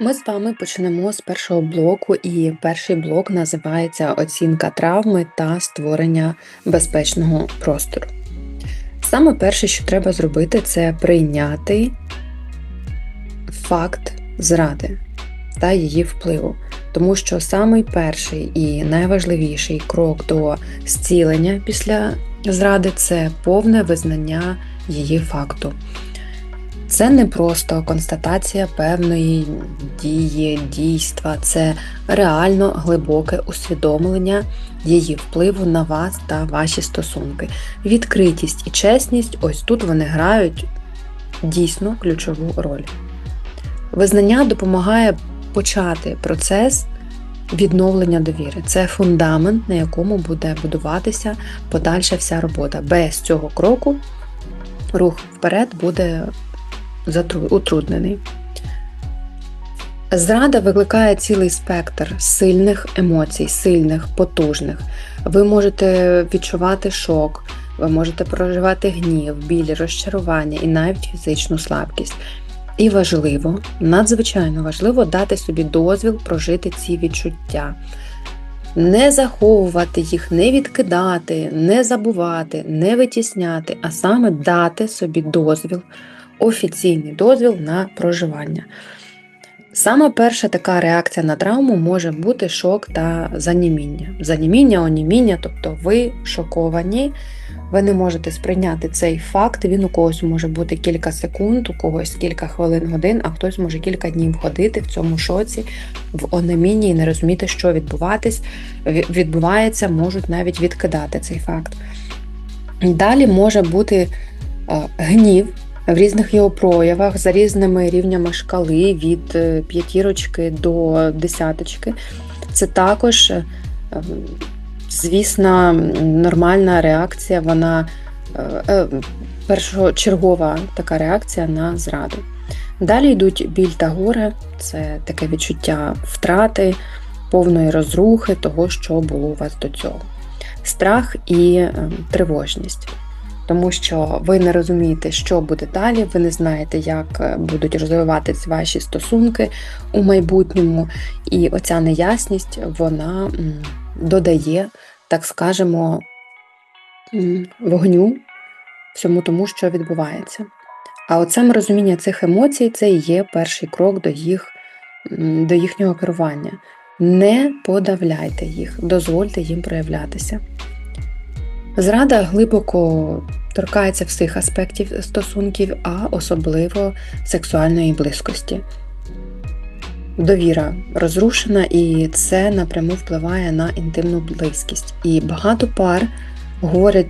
Ми з вами почнемо з першого блоку, і перший блок називається Оцінка травми та створення безпечного простору. Саме перше, що треба зробити, це прийняти факт зради та її впливу. Тому що самий перший і найважливіший крок до зцілення після зради це повне визнання її факту. Це не просто констатація певної дії, дійства, це реально глибоке усвідомлення її впливу на вас та ваші стосунки. Відкритість і чесність ось тут вони грають дійсно ключову роль. Визнання допомагає почати процес відновлення довіри. Це фундамент, на якому буде будуватися подальша вся робота. Без цього кроку рух вперед буде утруднений. Зрада викликає цілий спектр сильних емоцій, сильних, потужних. Ви можете відчувати шок, ви можете проживати гнів, біль, розчарування і навіть фізичну слабкість. І важливо, надзвичайно важливо дати собі дозвіл прожити ці відчуття, не заховувати їх, не відкидати, не забувати, не витісняти, а саме дати собі дозвіл офіційний дозвіл на проживання. Саме перша така реакція на травму може бути шок та заніміння. Заніміння, оніміння, тобто ви шоковані, ви не можете сприйняти цей факт. Він у когось може бути кілька секунд, у когось кілька хвилин годин, а хтось може кілька днів ходити в цьому шоці, в онемінні і не розуміти, що відбуватись, відбувається, можуть навіть відкидати цей факт. Далі може бути е, гнів в різних його проявах за різними рівнями шкали від е, п'ятірочки до десяточки. Це також, е, звісна, нормальна реакція, вона е, першочергова така реакція на зраду. Далі йдуть біль та горе, це таке відчуття втрати, повної розрухи того, що було у вас до цього. Страх і тривожність тому що ви не розумієте, що буде далі, ви не знаєте, як е, будуть розвиватись ваші стосунки у майбутньому. І оця неясність вона додає, так скажемо, вогню всьому тому, що відбувається. А от саме розуміння цих емоцій це і є перший крок до їх, до їхнього керування. Не подавляйте їх, дозвольте їм проявлятися. Зрада глибоко торкається всіх аспектів стосунків, а особливо сексуальної близькості. Довіра розрушена, і це напряму впливає на інтимну близькість. І багато пар говорять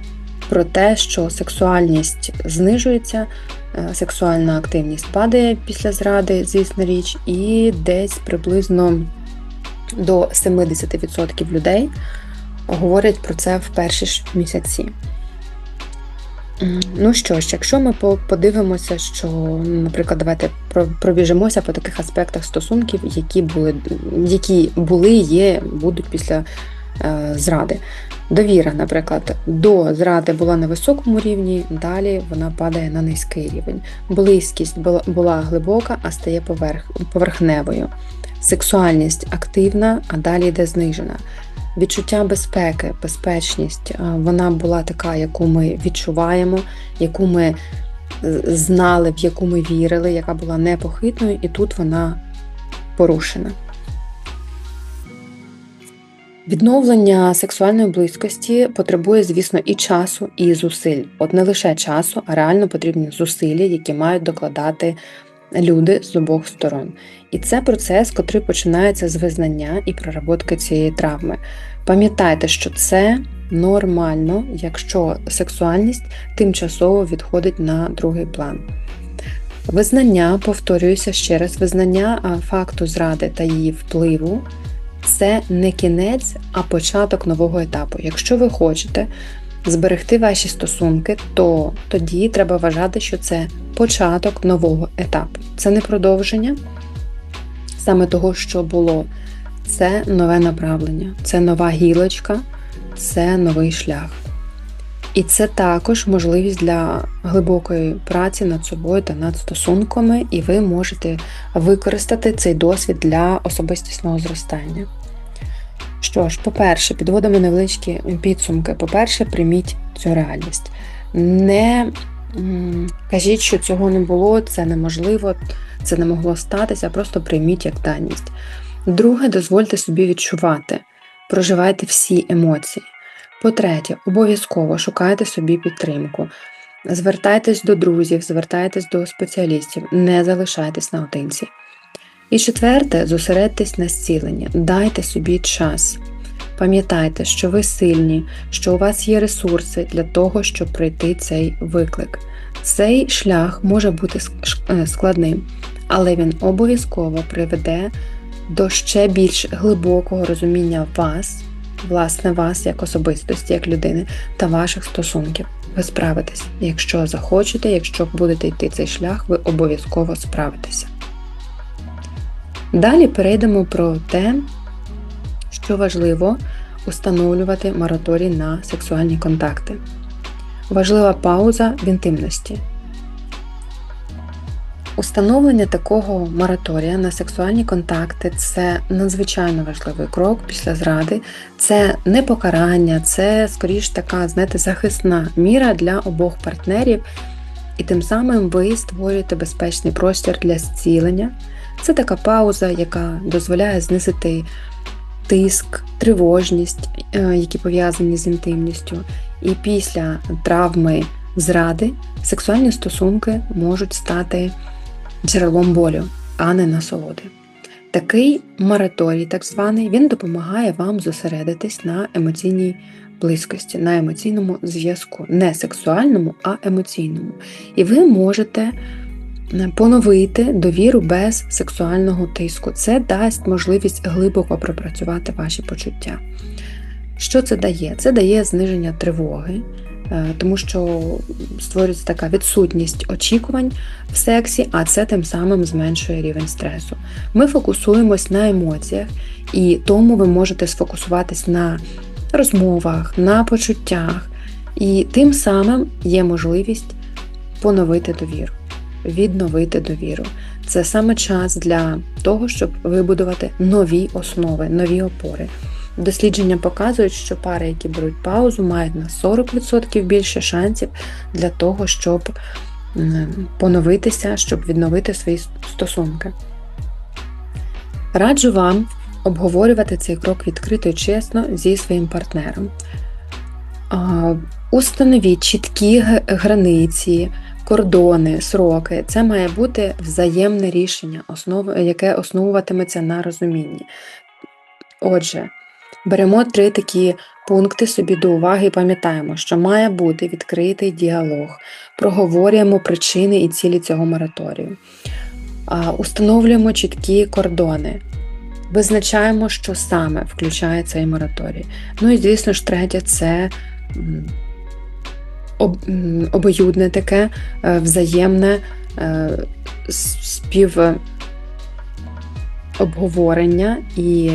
про те, що сексуальність знижується, е, сексуальна активність падає після зради, звісно річ, і десь приблизно до 70% людей говорять про це в перші ж місяці. Ну що ж, якщо ми подивимося, що, наприклад, давайте пробіжимося по таких аспектах стосунків, які були, які були, є, будуть після е, зради. Довіра, наприклад, до зради була на високому рівні, далі вона падає на низький рівень. Близькість була глибока, а стає поверх, поверхневою. Сексуальність активна, а далі йде знижена. Відчуття безпеки, безпечність, вона була така, яку ми відчуваємо, яку ми е, знали, в яку ми вірили, яка була непохитною, і тут вона порушена. Відновлення сексуальної близькості потребує, звісно, і часу, і зусиль. От не лише часу, а реально потрібні зусилля, які мають докладати люди з обох сторон. І це процес, котрий починається з визнання і проработки цієї травми. Пам'ятайте, що це нормально, якщо сексуальність тимчасово відходить на другий план. Визнання, повторююся ще раз, визнання факту зради та її впливу це не кінець, а початок нового етапу. Якщо ви хочете зберегти ваші стосунки, то тоді треба вважати, що це початок нового етапу. Це не продовження саме того, що було. Це нове направлення, це нова гілочка, це новий шлях. І це також можливість для глибокої праці над собою та над стосунками, і ви можете використати цей досвід для особистісного зростання. Що ж, по-перше, підводимо невеличкі підсумки. По-перше, прийміть цю реальність. Не кажіть, що цього не було, це неможливо, це не могло статися, просто прийміть як даність. Друге, дозвольте собі відчувати, проживайте всі емоції. По-третє, обов'язково шукайте собі підтримку. Звертайтесь до друзів, звертайтесь до спеціалістів, не залишайтесь наодинці. І четверте, зосередьтесь на зціленні, дайте собі час. Пам'ятайте, що ви сильні, що у вас є ресурси для того, щоб пройти цей виклик. Цей шлях може бути е, складним, але він обов'язково приведе до ще більш глибокого розуміння вас, власне, вас як особистості, як людини та ваших стосунків. Ви справитесь. Якщо захочете, якщо будете йти цей шлях, ви обов'язково справитеся. Далі перейдемо про те, що важливо установлювати мораторій на сексуальні контакти. Важлива пауза в інтимності. Установлення такого мораторія на сексуальні контакти це надзвичайно важливий крок після зради, це не покарання, це скоріш така, знаєте, захисна міра для обох партнерів, і тим самим ви створюєте безпечний простір для зцілення. Це така пауза, яка дозволяє знизити тиск, тривожність, е, які пов'язані з інтимністю. І після травми зради сексуальні стосунки можуть стати джерелом болю, а не насолоди. Такий мораторій, так званий, він допомагає вам зосередитись на емоційній близькості, на емоційному зв'язку, не сексуальному, а емоційному. І ви можете поновити довіру без сексуального тиску. Це дасть можливість глибоко пропрацювати ваші почуття. Що це дає? Це дає зниження тривоги, е, тому що створюється така відсутність очікувань в сексі, а це тим самим зменшує рівень стресу. Ми фокусуємось на емоціях, і тому ви можете сфокусуватись на розмовах, на почуттях, і тим самим є можливість поновити довіру відновити довіру. Це саме час для того, щоб вибудувати нові основи, нові опори. Дослідження показують, що пари, які беруть паузу, мають на 40% більше шансів для того, щоб поновитися, щоб відновити свої стосунки. Раджу вам обговорювати цей крок відкрито і чесно зі своїм партнером. Установіть чіткі границі, кордони, сроки це має бути взаємне рішення, яке основуватиметься на розумінні. Отже, беремо три такі пункти собі до уваги і пам'ятаємо, що має бути відкритий діалог, проговорюємо причини і цілі цього мораторію, установлюємо чіткі кордони. Визначаємо, що саме включає цей мораторій. Ну і, звісно ж, третє це обоюдне таке е, взаємне е, спів. Обговорення і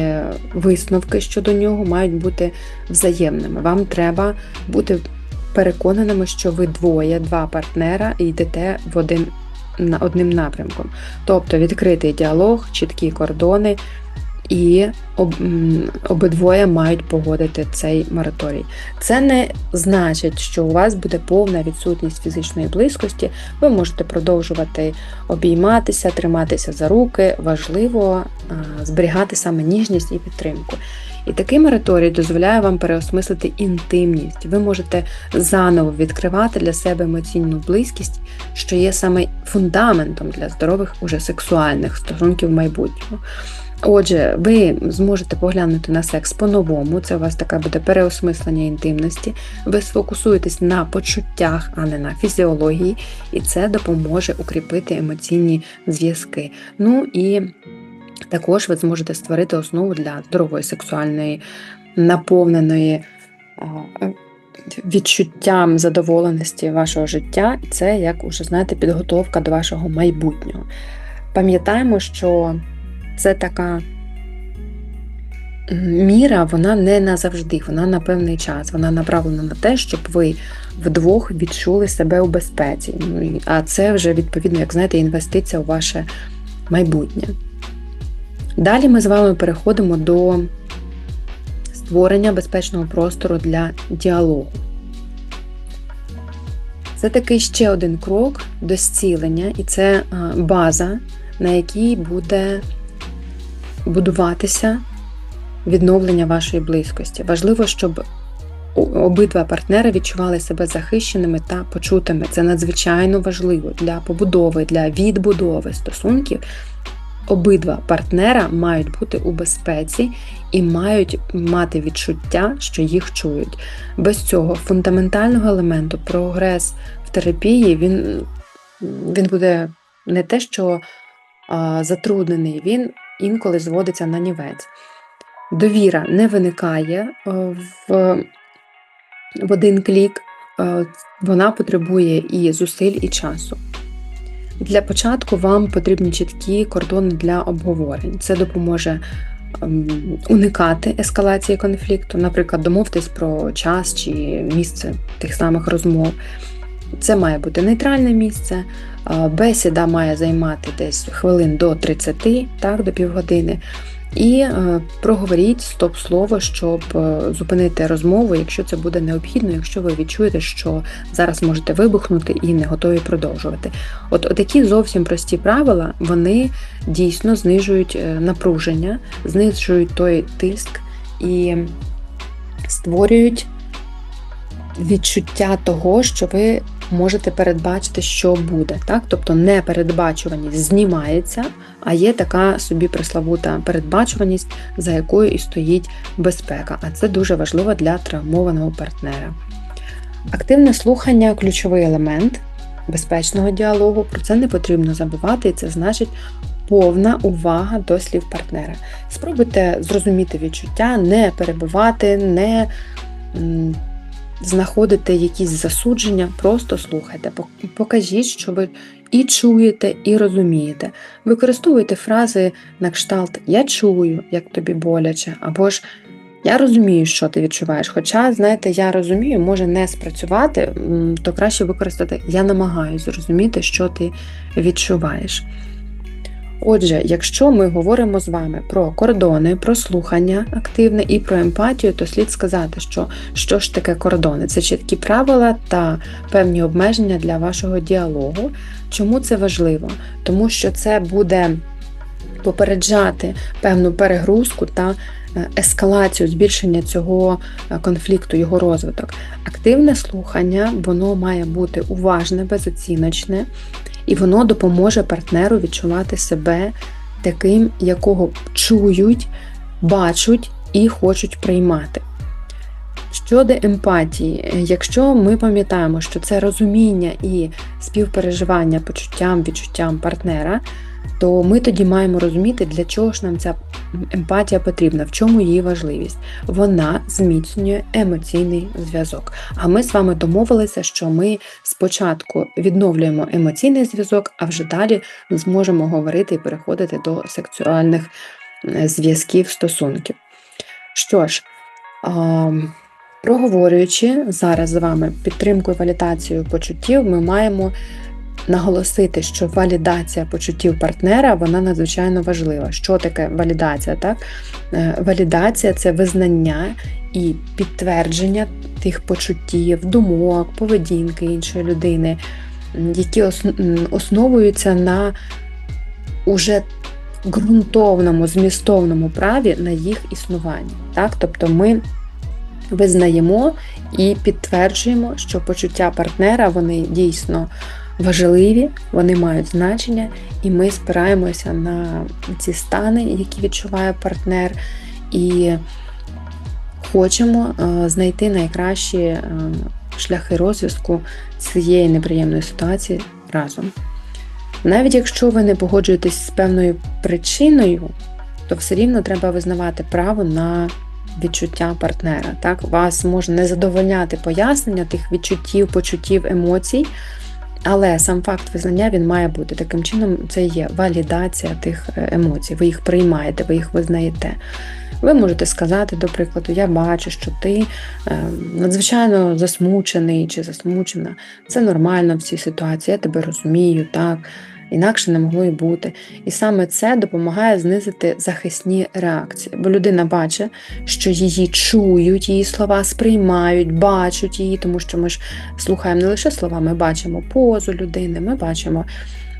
висновки щодо нього мають бути взаємними. Вам треба бути переконаними, що ви двоє, два партнера і йдете в один одним напрямком. Тобто відкритий діалог, чіткі кордони, і об, обидвоє мають погодити цей мораторій. Це не значить, що у вас буде повна відсутність фізичної близькості. Ви можете продовжувати обійматися, триматися за руки. Важливо зберігати саме ніжність і підтримку. І такий мораторій дозволяє вам переосмислити інтимність. Ви можете заново відкривати для себе емоційну близькість, що є саме фундаментом для здорових уже сексуальних стосунків майбутнього. Отже, ви зможете поглянути на секс по-новому, це у вас таке буде переосмислення інтимності. Ви сфокусуєтесь на почуттях, а не на фізіології, і це допоможе укріпити емоційні зв'язки. Ну і також ви зможете створити основу для здорової сексуальної, наповненої відчуттям задоволеності вашого життя, це, як уже знаєте, підготовка до вашого майбутнього. Пам'ятаємо, що це така міра вона не назавжди, вона на певний час. Вона направлена на те, щоб ви вдвох відчули себе у безпеці. Ну, А це вже відповідно, як знаєте, інвестиція у ваше майбутнє. Далі ми з вами переходимо до створення безпечного простору для діалогу. Це такий ще один крок до зцілення, і це база, на якій буде будуватися відновлення вашої близькості. Важливо, щоб обидва партнери відчували себе захищеними та почутими. Це надзвичайно важливо для побудови, для відбудови стосунків. Обидва партнера мають бути у безпеці і мають мати відчуття, що їх чують. Без цього фундаментального елементу прогрес в терапії він, він буде не те, що а, затруднений, він інколи зводиться на нівець. Довіра не виникає е, в, в один клік, е, вона потребує і зусиль, і часу. Для початку вам потрібні чіткі кордони для обговорень. Це допоможе ем, уникати ескалації конфлікту, наприклад, домовтесь про час чи місце тих самих розмов. Це має бути нейтральне місце. Бесіда має займати десь хвилин до 30, так, до півгодини. І е, проговоріть стоп-слово, щоб е, зупинити розмову, якщо це буде необхідно, якщо ви відчуєте, що зараз можете вибухнути і не готові продовжувати. От такі зовсім прості правила вони дійсно знижують е, напруження, знижують той тиск і створюють відчуття того, що ви можете передбачити, що буде. Так? Тобто непередбачуваність знімається, а є така собі преславута передбачуваність, за якою і стоїть безпека. А це дуже важливо для травмованого партнера. Активне слухання ключовий елемент безпечного діалогу. Про це не потрібно забувати, і це значить повна увага до слів партнера. Спробуйте зрозуміти відчуття, не перебивати, не м, знаходити якісь засудження, просто слухайте, Пок- покажіть, що ви і чуєте, і розумієте. Використовуйте фрази на кшталт Я чую, як тобі боляче, або ж я розумію, що ти відчуваєш. Хоча, знаєте, я розумію, може не спрацювати, то краще використати Я намагаюся зрозуміти, що ти відчуваєш. Отже, якщо ми говоримо з вами про кордони, про слухання активне і про емпатію, то слід сказати, що що ж таке кордони? Це чіткі правила та певні обмеження для вашого діалогу. Чому це важливо? Тому що це буде попереджати певну перегрузку та е, ескалацію, збільшення цього е, конфлікту, його розвиток. Активне слухання, воно має бути уважне, безоціночне, і воно допоможе партнеру відчувати себе таким, якого чують, бачать і хочуть приймати. Щодо емпатії, якщо ми пам'ятаємо, що це розуміння і співпереживання почуттям, відчуттям партнера, то ми тоді маємо розуміти, для чого ж нам ця емпатія потрібна, в чому її важливість. Вона зміцнює емоційний зв'язок. А ми з вами домовилися, що ми спочатку відновлюємо емоційний зв'язок, а вже далі зможемо говорити і переходити до сексуальних е, зв'язків, стосунків. Що ж, проговорюючи зараз з вами підтримку і валідацію почуттів, ми маємо наголосити, що валідація почуттів партнера вона надзвичайно важлива. Що таке валідація? Так? Е, Валідація це визнання і підтвердження тих почуттів, думок, поведінки іншої людини, які основуються на уже ґрунтовному, змістовному праві на їх існування. Так? Тобто ми визнаємо і підтверджуємо, що почуття партнера вони дійсно важливі, вони мають значення, і ми спираємося на ці стани, які відчуває партнер, і хочемо е, знайти найкращі е, шляхи розв'язку цієї неприємної ситуації разом. Навіть якщо ви не погоджуєтесь з певною причиною, то все рівно треба визнавати право на відчуття партнера. Так, вас може не задовольняти пояснення тих відчуттів, почуттів, емоцій, але сам факт визнання він має бути. Таким чином, це є валідація тих е, емоцій. Ви їх приймаєте, ви їх визнаєте. Ви можете сказати, до прикладу, я бачу, що ти е, надзвичайно засмучений чи засмучена. Це нормально в цій ситуації, я тебе розумію, так. Інакше не могло і бути. І саме це допомагає знизити захисні реакції. Бо людина бачить, що її чують, її слова сприймають, бачать її, тому що ми ж слухаємо не лише слова, ми бачимо позу людини, ми бачимо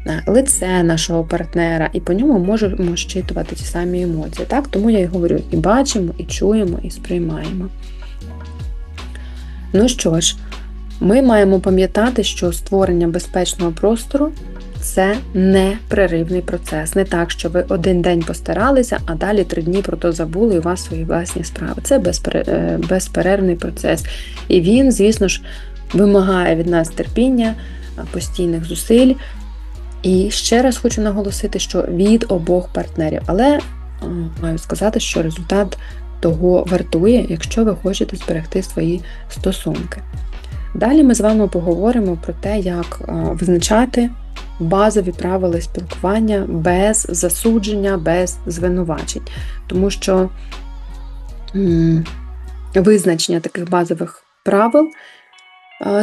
е, лице нашого партнера, і по ньому можемо щитувати ті самі емоції. Так? Тому я й говорю: і бачимо, і чуємо, і сприймаємо. Ну що ж, ми маємо пам'ятати, що створення безпечного простору це непреривний процес. Не так, що ви один день постаралися, а далі три дні про то забули і у вас свої власні справи. Це е, безперервний процес. І він, звісно ж, вимагає від нас терпіння, постійних зусиль. І ще раз хочу наголосити, що від обох партнерів. Але маю сказати, що результат того вартує, якщо ви хочете зберегти свої стосунки. Далі ми з вами поговоримо про те, як визначати базові правила спілкування без засудження, без звинувачень. Тому що визначення таких базових правил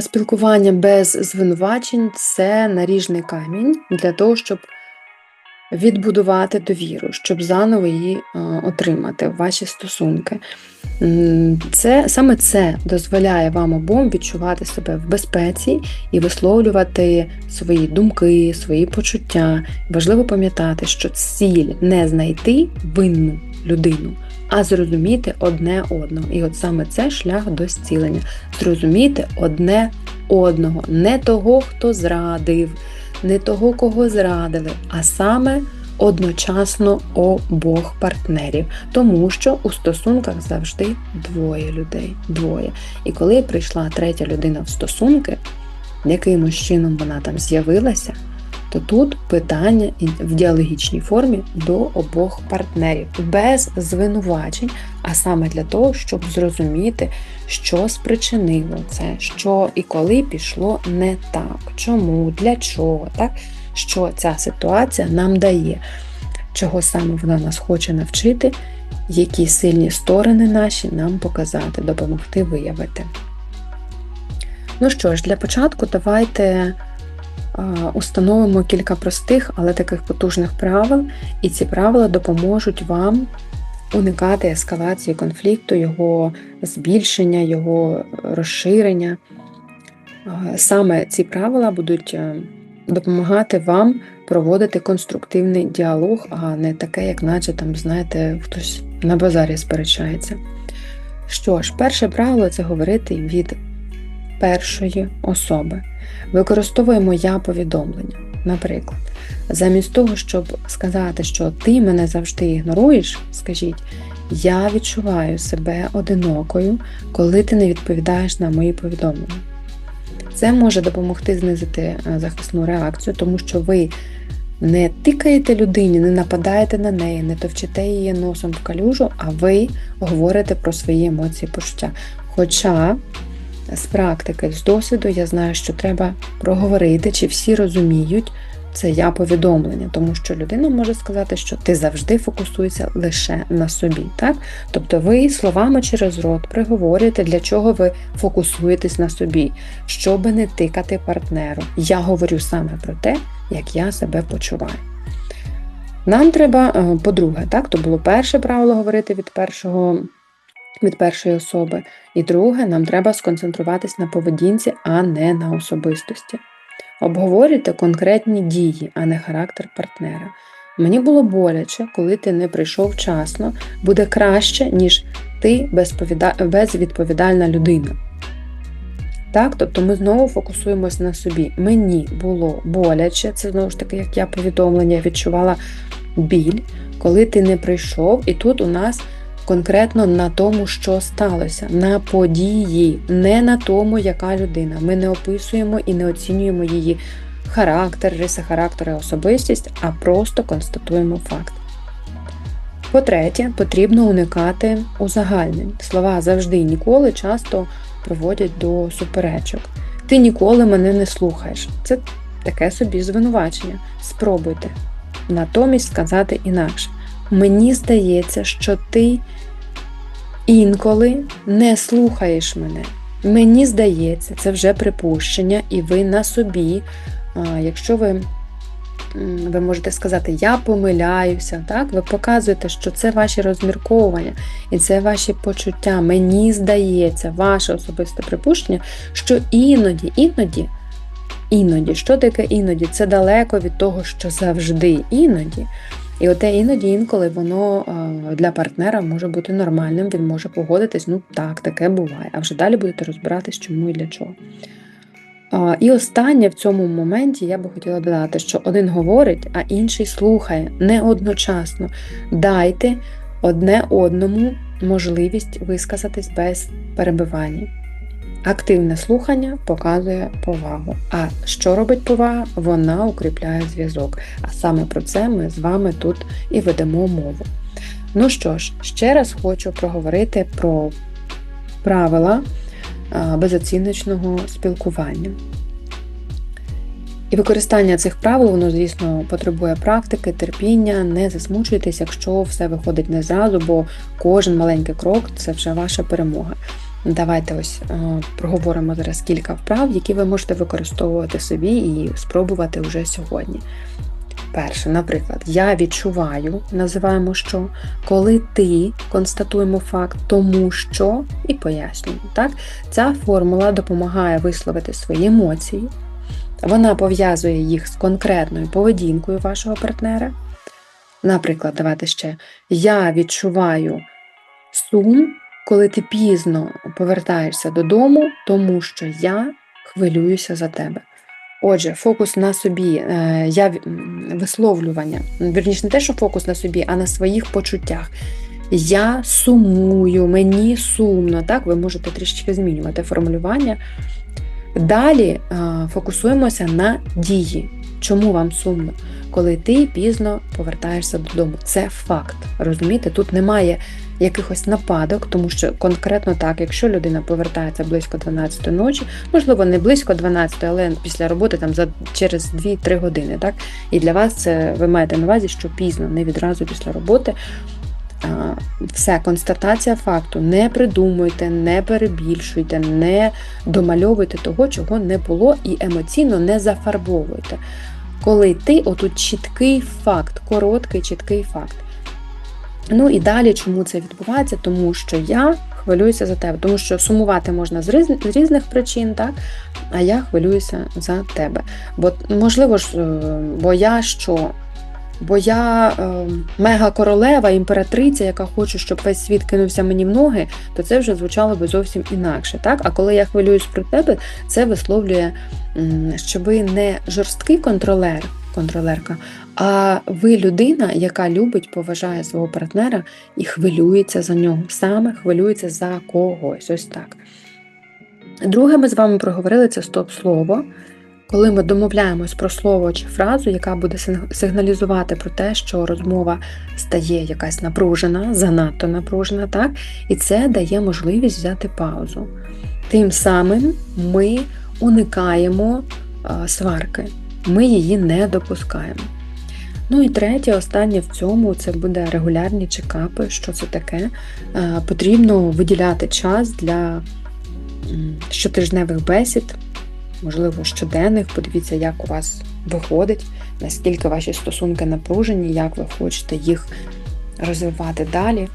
спілкування без звинувачень це наріжний камінь для того, щоб відбудувати довіру, щоб заново її отримати в ваші стосунки. Це Саме це дозволяє вам обом відчувати себе в безпеці і висловлювати свої думки, свої почуття. Важливо пам'ятати, що ціль не знайти винну людину, а зрозуміти одне одного. І от саме це шлях до зцілення. Зрозуміти одне одного, не того, хто зрадив не того, кого зрадили, а саме одночасно обох партнерів. Тому що у стосунках завжди двоє людей. Двоє. І коли прийшла третя людина в стосунки, якимось чином вона там з'явилася то тут питання в діалогічній формі до обох партнерів, без звинувачень, а саме для того, щоб зрозуміти, що спричинило це, що і коли пішло не так, чому, для чого, так? Що ця ситуація нам дає, чого саме вона нас хоче навчити, які сильні сторони наші нам показати, допомогти виявити. Ну що ж, для початку давайте установимо кілька простих, але таких потужних правил, і ці правила допоможуть вам уникати ескалації конфлікту, його збільшення, його розширення. Саме ці правила будуть е, допомагати вам проводити конструктивний діалог, а не таке, як наче там, знаєте, хтось на базарі сперечається. Що ж, перше правило це говорити від першої особи. Використовуємо я повідомлення. Наприклад, замість того, щоб сказати, що ти мене завжди ігноруєш, скажіть, я відчуваю себе одинокою, коли ти не відповідаєш на мої повідомлення. Це може допомогти знизити е, захисну реакцію, тому що ви не тикаєте людині, не нападаєте на неї, не товчите її носом в калюжу, а ви говорите про свої емоції почуття. Хоча з практики, з досвіду, я знаю, що треба проговорити, чи всі розуміють це я повідомлення, тому що людина може сказати, що ти завжди фокусуєшся лише на собі. Так? Тобто ви словами через рот приговорюєте, для чого ви фокусуєтесь на собі, щоб не тикати партнеру. Я говорю саме про те, як я себе почуваю. Нам треба, е, по-друге, так, то було перше правило говорити від першого від першої особи. І друге, нам треба сконцентруватись на поведінці, а не на особистості. Обговорюйте конкретні дії, а не характер партнера. Мені було боляче, коли ти не прийшов вчасно, буде краще, ніж ти безвідповідальна людина. Так, Тобто ми знову фокусуємося на собі. Мені було боляче, це знову ж таки, як я повідомлення, відчувала біль, коли ти не прийшов, і тут у нас конкретно на тому, що сталося, на події, не на тому, яка людина. Ми не описуємо і не оцінюємо її характер, риси характеру, особистість, а просто констатуємо факт. По-третє, потрібно уникати узагальнень. Слова завжди і ніколи часто проводять до суперечок. Ти ніколи мене не слухаєш. Це таке собі звинувачення. Спробуйте. Натомість сказати інакше. Мені здається, що ти інколи не слухаєш мене. Мені здається, це вже припущення, і ви на собі, якщо ви. Ви можете сказати, я помиляюся, так? Ви показуєте, що це ваші розмірковування і це ваші почуття. Мені здається, ваше особисте припущення, що іноді, іноді, іноді, що таке іноді? Це далеко від того, що завжди іноді. І оте іноді інколи воно е, для партнера може бути нормальним, він може погодитись, ну так, таке буває. А вже далі будете розбиратись, чому і для чого. І останнє в цьому моменті я би хотіла додати, що один говорить, а інший слухає не одночасно. Дайте одне одному можливість висказатись без перебивання. Активне слухання показує повагу. А що робить повага? Вона укріпляє зв'язок. А саме про це ми з вами тут і ведемо мову. Ну що ж, ще раз хочу проговорити про правила безоціночного спілкування. І використання цих правил, воно, звісно, потребує практики, терпіння, не засмучуйтесь, якщо все виходить не зразу, бо кожен маленький крок це вже ваша перемога. Давайте ось е, проговоримо зараз кілька вправ, які ви можете використовувати собі і спробувати вже сьогодні. Перше, наприклад, я відчуваю, називаємо що, коли ти констатуємо факт, тому що і пояснюємо. Так? Ця формула допомагає висловити свої емоції, вона пов'язує їх з конкретною поведінкою вашого партнера. Наприклад, давайте ще я відчуваю сум, коли ти пізно повертаєшся додому, тому що я хвилююся за тебе. Отже, фокус на собі, е, я висловлювання, вірніше не те, що фокус на собі, а на своїх почуттях. Я сумую, мені сумно. Так, ви можете трішечки змінювати формулювання. Далі е, фокусуємося на дії. Чому вам сумно? Коли ти пізно повертаєшся додому. Це факт. Розумієте, тут немає якихось нападок, тому що конкретно так, якщо людина повертається близько 12 ночі, можливо, не близько 12, але після роботи там за через 2-3 години. Так? І для вас це ви маєте на увазі, що пізно, не відразу після роботи. Все, констатація факту. Не придумуйте, не перебільшуйте, не домальовуйте того, чого не було, і емоційно не зафарбовуйте. Коли ти, отут чіткий факт, короткий чіткий факт. Ну і далі, чому це відбувається? Тому що я хвилююся за тебе, тому що сумувати можна з різ- з різних причин, так? А я хвилююся за тебе. Бо можливо ж, е, бо я що? Бо я е, мега королева, імператриця, яка хоче, щоб весь світ кинувся мені в ноги, то це вже звучало би зовсім інакше. Так? А коли я хвилююсь про тебе, це висловлює, м, що ви не жорсткий контролер, контролерка, а ви людина, яка любить, поважає свого партнера і хвилюється за нього. Саме хвилюється за когось. Ось так. Друге, ми з вами проговорили це стоп-слово. Коли ми домовляємось про слово чи фразу, яка буде сигналізувати про те, що розмова стає якась напружена, занадто напружена, так? І це дає можливість взяти паузу. Тим самим ми уникаємо сварки, ми її не допускаємо. Ну і третє, останнє в цьому це буде регулярні чекапи. Що це таке? Е, Потрібно виділяти час для щотижневих бесід, можливо, щоденних. Подивіться, як у вас виходить, наскільки ваші стосунки напружені, як ви хочете їх розвивати далі.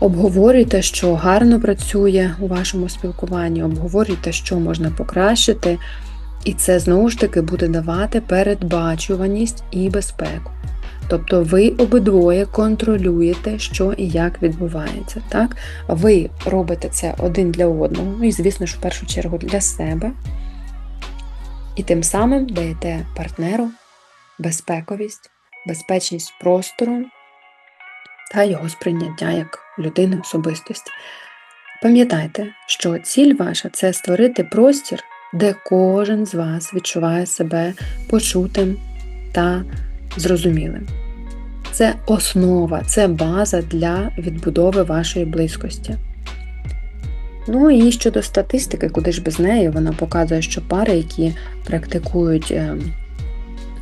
Обговорюйте, що гарно працює у вашому спілкуванні, обговорюйте, що можна покращити, і це знову ж таки буде давати передбачуваність і безпеку. Тобто ви обидвоє контролюєте, що і як відбувається. Так? Ви робите це один для одного, ну і, звісно ж, в першу чергу для себе. І тим самим даєте партнеру безпековість, безпечність простору та його сприйняття як людини особистості. Пам'ятайте, що ціль ваша це створити простір, де кожен з вас відчуває себе почутим та зрозумілим. Це основа, це база для відбудови вашої близькості. Ну і щодо статистики, куди ж без неї, вона показує, що пари, які практикують е,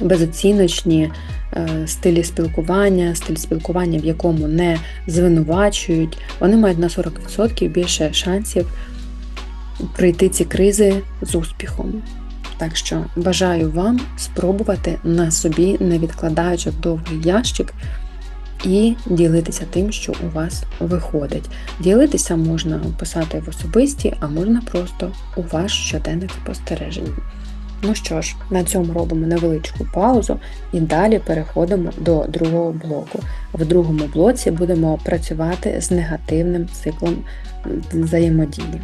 безоціночні е, стилі спілкування, стиль спілкування, в якому не звинувачують, вони мають на 40% більше шансів пройти ці кризи з успіхом. Так що бажаю вам спробувати на собі, не відкладаючи в довгий ящик, і ділитися тим, що у вас виходить. Ділитися можна писати в особисті, а можна просто у ваш щоденник спостережень. Ну що ж, на цьому робимо невеличку паузу і далі переходимо до другого блоку. В другому блоці будемо працювати з негативним циклом взаємодії.